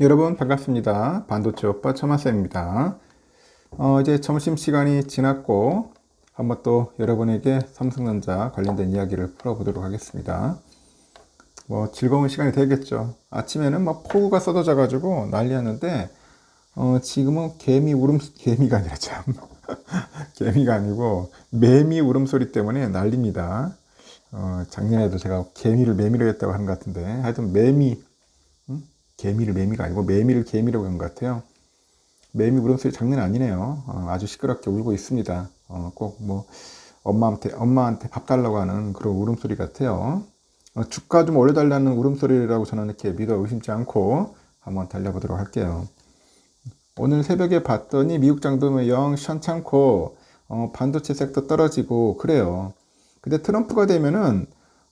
여러분 반갑습니다. 반도체 오빠 처마쌤입니다. 어, 이제 점심 시간이 지났고 한번 또 여러분에게 삼성전자 관련된 이야기를 풀어보도록 하겠습니다. 뭐 즐거운 시간이 되겠죠. 아침에는 막 폭우가 쏟아져 가지고 난리였는데 어, 지금은 개미 울음 개미가 아니라 참 개미가 아니고 매미 울음소리 때문에 난립니다. 어, 작년에도 제가 개미를 매미로 했다고 하는 것 같은데 하여튼 매미 개미를 매미가 아니고 매미를 개미라고 한 것 같아요. 매미 울음소리 장난 아니네요. 어, 아주 시끄럽게 울고 있습니다. 어, 꼭뭐 엄마한테 엄마한테 밥 달라고 하는 그런 울음소리 같아요. 어, 주가 좀 올려달라는 울음소리라고 저는 이렇게 믿어 의심치 않고 한번 달려보도록 할게요. 오늘 새벽에 봤더니 미국 장도면 영 시원찮고 어, 반도체 섹터 떨어지고 그래요. 근데 트럼프가 되면은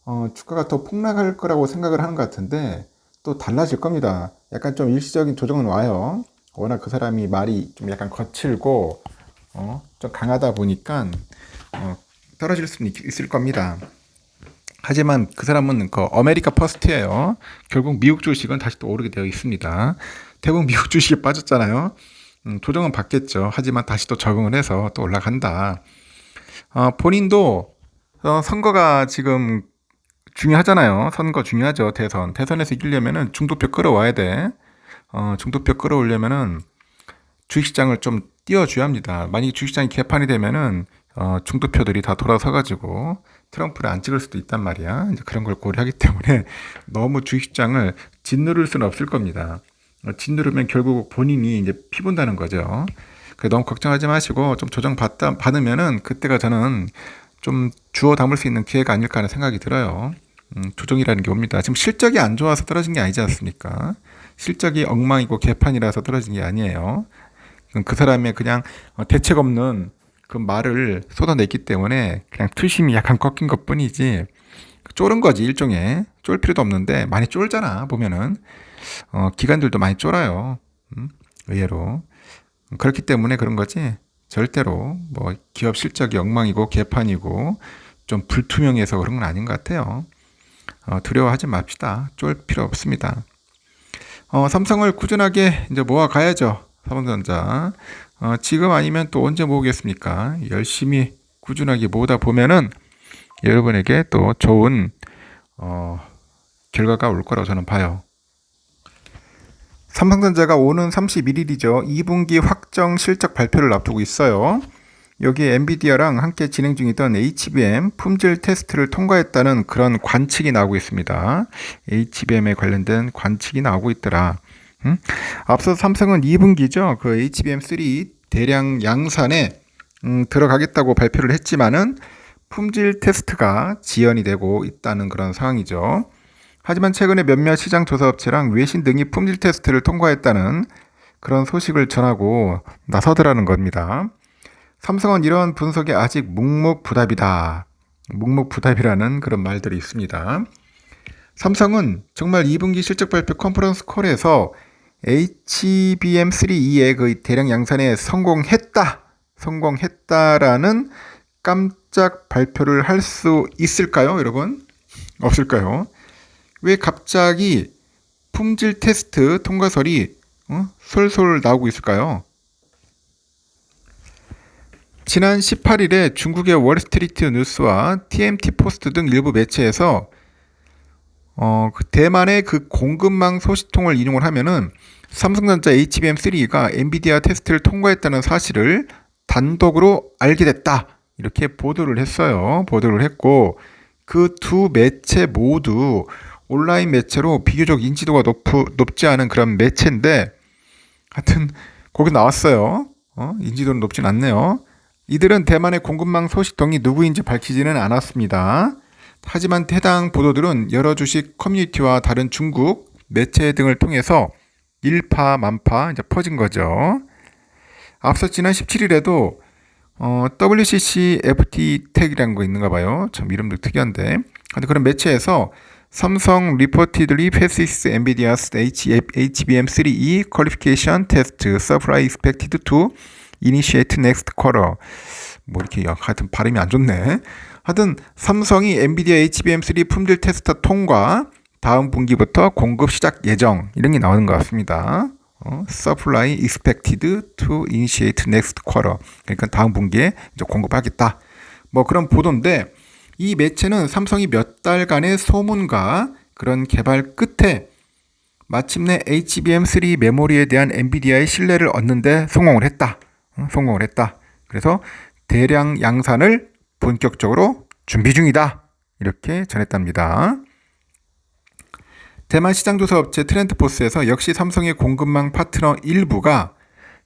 어, 주가가 더 폭락할 거라고 생각을 하는 것 같은데 또 달라질 겁니다. 약간 좀 일시적인 조정은 와요. 워낙 그 사람이 말이 좀 약간 거칠고 어, 좀 강하다 보니까 어, 떨어질 수는 있, 있을 겁니다. 하지만 그 사람은 그 아메리카 퍼스트예요. 결국 미국 주식은 다시 또 오르게 되어 있습니다. 대부분 미국 주식이 빠졌잖아요. 음, 조정은 받겠죠. 하지만 다시 또 적응을 해서 또 올라간다. 어, 본인도 어, 선거가 지금 중요하잖아요. 선거 중요하죠. 대선. 대선에서 이기려면은 중도표 끌어와야 돼. 어, 중도표 끌어오려면은 주식시장을 좀 띄워줘야 합니다. 만약에 주식시장이 개판이 되면은 어, 중도표들이 다 돌아서가지고 트럼프를 안 찍을 수도 있단 말이야. 이제 그런 걸 고려하기 때문에 너무 주식시장을 짓누를 수는 없을 겁니다. 어, 짓누르면 결국 본인이 이제 피본다는 거죠. 너무 걱정하지 마시고 좀 조정 받다, 받으면은 그때가 저는 좀 주워 담을 수 있는 기회가 아닐까 하는 생각이 들어요. 음, 조정이라는 게 옵니다. 지금 실적이 안 좋아서 떨어진 게 아니지 않습니까? 실적이 엉망이고 개판이라서 떨어진 게 아니에요. 그 사람의 그냥 대책 없는 그 말을 쏟아냈기 때문에 그냥 투심이 약간 꺾인 것 뿐이지 쫄은 거지 일종의 쫄 필요도 없는데 많이 쫄잖아 보면은 어, 기관들도 많이 쫄아요 음? 의외로 그렇기 때문에 그런 거지 절대로 뭐 기업 실적이 엉망이고 개판이고 좀 불투명해서 그런 건 아닌 것 같아요. 어, 두려워하지 맙시다. 쫄 필요 없습니다. 어, 삼성을 꾸준하게 이제 모아 가야죠. 삼성전자. 어, 지금 아니면 또 언제 모으겠습니까? 열심히 꾸준하게 모으다 보면은 여러분에게 또 좋은 어, 결과가 올 거라고 저는 봐요. 삼성전자가 오는 31일이죠. 2분기 확정 실적 발표를 앞두고 있어요. 여기에 엔비디아랑 함께 진행 중이던 HBM 품질 테스트를 통과했다는 그런 관측이 나오고 있습니다. HBM에 관련된 관측이 나오고 있더라. 음? 앞서 삼성은 2분기죠. 그 HBM3 대량 양산에 음, 들어가겠다고 발표를 했지만은 품질 테스트가 지연이 되고 있다는 그런 상황이죠. 하지만 최근에 몇몇 시장 조사 업체랑 외신 등이 품질 테스트를 통과했다는 그런 소식을 전하고 나서더라는 겁니다. 삼성은 이런 분석에 아직 묵묵부답이다. 묵묵부답이라는 그런 말들이 있습니다. 삼성은 정말 2분기 실적 발표 컨퍼런스 콜에서 HBM3E의 그 대량 양산에 성공했다. 성공했다라는 깜짝 발표를 할 수 있을까요, 여러분? 없을까요? 왜 갑자기 품질 테스트 통과설이 어? 솔솔 나오고 있을까요? 지난 18일에 중국의 월스트리트 뉴스와 TMT 포스트 등 일부 매체에서 어, 그 대만의 그 공급망 소식통을 인용을 하면은 삼성전자 HBM3가 엔비디아 테스트를 통과했다는 사실을 단독으로 알게 됐다. 이렇게 보도를 했어요. 보도를 했고 그 두 매체 모두 온라인 매체로 비교적 인지도가 높, 높지 않은 그런 매체인데 하여튼 거기 나왔어요. 어? 인지도는 높진 않네요. 이들은 대만의 공급망 소식통이 누구인지 밝히지는 않았습니다. 하지만 해당 보도들은 여러 주식 커뮤니티와 다른 중국 매체 등을 통해서 일파만파 이제 퍼진 거죠. 앞서 지난 17일에도 어, WCC FT 택이라는 거 있는가 봐요. 참 이름도 특이한데. 근데 그런 매체에서 삼성 reportedly passes NVIDIA's HBM3E qualification test supply expected to initiate next. 뭐 이렇게 하여튼 발음이 안 좋네. 하여튼 삼성이 엔비디아 HBM3 품질 테스터 통과 다음 분기부터 공급 시작 예정 이런 게 나오는 것 같습니다. 어, supply expected to initiate next quarter. 그러니까 다음 분기에 이제 공급하겠다. 뭐 그런 보도인데 이 매체는 삼성이 몇 달간의 소문과 그런 개발 끝에 마침내 HBM3 메모리에 대한 엔비디아의 신뢰를 얻는데 성공을 했다. 어, 성공을 했다. 그래서 대량 양산을 본격적으로 준비 중이다. 이렇게 전했답니다. 대만 시장조사 업체 트렌드포스에서 역시 삼성의 공급망 파트너 일부가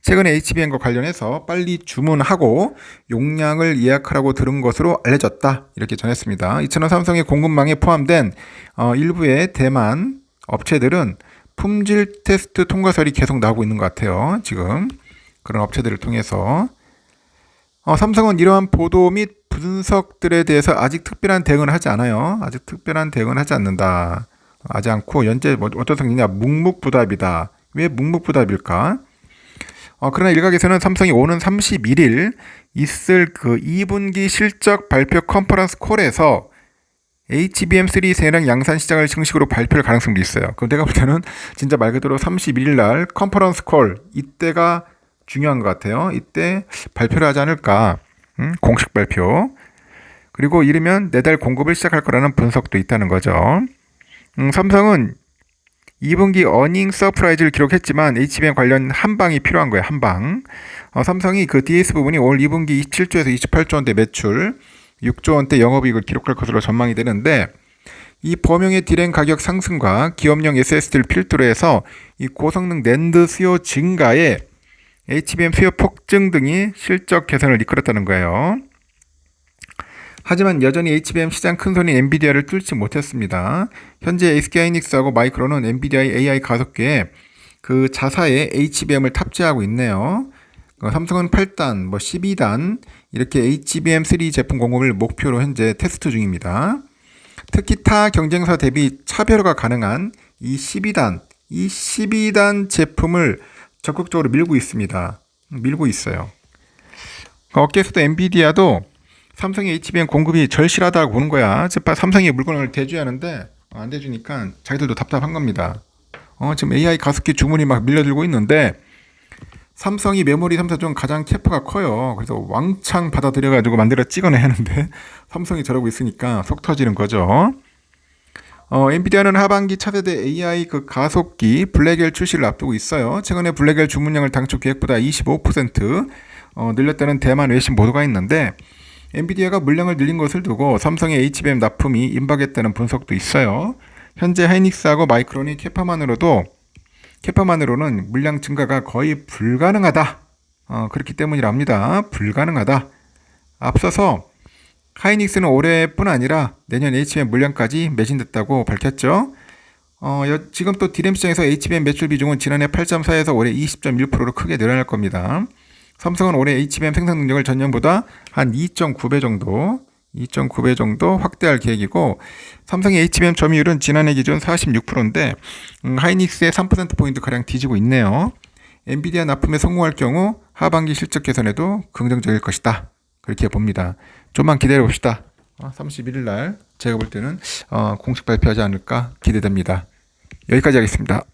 최근에 HBM과 관련해서 빨리 주문하고 용량을 예약하라고 들은 것으로 알려졌다. 이렇게 전했습니다. 이처럼 삼성의 공급망에 포함된 어, 일부의 대만 업체들은 품질 테스트 통과설이 계속 나오고 있는 것 같아요. 지금 그런 업체들을 통해서 어, 삼성은 이러한 보도 및 분석들에 대해서 아직 특별한 대응을 하지 않아요. 아직 특별한 대응을 하지 않는다. 하지 않고 현재 뭐 어떤 성이냐 묵묵부답이다. 왜 묵묵부답일까? 어, 그러나 일각에서는 삼성이 오는 31일 있을 그 2분기 실적 발표 컨퍼런스 콜에서 HBM3 세량 양산 시장을 정식으로 발표할 가능성도 있어요. 그럼 내가 볼 때는 진짜 말 그대로 31일 날 컨퍼런스 콜 이때가 중요한 것 같아요. 이때 발표를 하지 않을까? 음, 공식 발표. 그리고 이르면 내달 공급을 시작할 거라는 분석도 있다는 거죠. 음, 삼성은 2분기 어닝 서프라이즈를 기록했지만 HBM 관련 한 방이 필요한 거예요. 한 방. 어, 삼성이 그 DS 부분이 올 2분기 27조에서 28조 원대 매출, 6조 원대 영업이익을 기록할 것으로 전망이 되는데 이 범용의 디램 가격 상승과 기업용 SSD를 필두로 해서 이 고성능 낸드 수요 증가에 HBM 수요 폭증 등이 실적 개선을 이끌었다는 거예요. 하지만 여전히 HBM 시장 큰손인 엔비디아를 뚫지 못했습니다. 현재 SK하이닉스하고 마이크론은 엔비디아의 AI 가속기에 그 자사의 HBM을 탑재하고 있네요. 어, 삼성은 8단, 뭐 12단 이렇게 HBM3 제품 공급을 목표로 현재 테스트 중입니다. 특히 타 경쟁사 대비 차별화가 가능한 이 12단, 이 12단 제품을 적극적으로 밀고 있습니다. 밀고 있어요. 그 업계에서도 엔비디아도 삼성의 HBM 공급이 절실하다고 보는 거야. 즉, 삼성이 물건을 대주하는데 어, 안 대주니까 자기들도 답답한 겁니다. 어, 지금 AI 가습기 주문이 막 밀려들고 있는데 삼성이 메모리 3사 중 가장 캐파가 커요. 그래서 왕창 받아들여가지고 만들어 찍어내야 하는데 삼성이 저러고 있으니까 속 터지는 거죠. 어, 엔비디아는 하반기 차세대 AI 그 가속기 블랙엘 출시를 앞두고 있어요. 최근에 블랙엘 주문량을 당초 계획보다 25% 어, 늘렸다는 대만 외신 보도가 있는데 엔비디아가 물량을 늘린 것을 두고 삼성의 HBM 납품이 임박했다는 분석도 있어요. 현재 하이닉스하고 마이크론이 캐파만으로도 캐파만으로는 물량 증가가 거의 불가능하다. 어, 그렇기 때문이랍니다. 불가능하다. 앞서서 하이닉스는 올해뿐 아니라 내년 HBM 물량까지 매진됐다고 밝혔죠. 어, 여, 지금 또 디램 시장에서 HBM 매출 비중은 지난해 8.4에서 올해 20.1%로 크게 늘어날 겁니다. 삼성은 올해 HBM 생산 능력을 전년보다 한 2.9배 정도, 2.9배 정도 확대할 계획이고, 삼성의 HBM 점유율은 지난해 기준 46%인데, 음, 하이닉스의 3%포인트 가량 뒤지고 있네요. 엔비디아 납품에 성공할 경우 하반기 실적 개선에도 긍정적일 것이다. 그렇게 봅니다. 좀만 기다려 봅시다. 31일 날 제가 볼 때는 어, 공식 발표하지 않을까 기대됩니다. 여기까지 하겠습니다.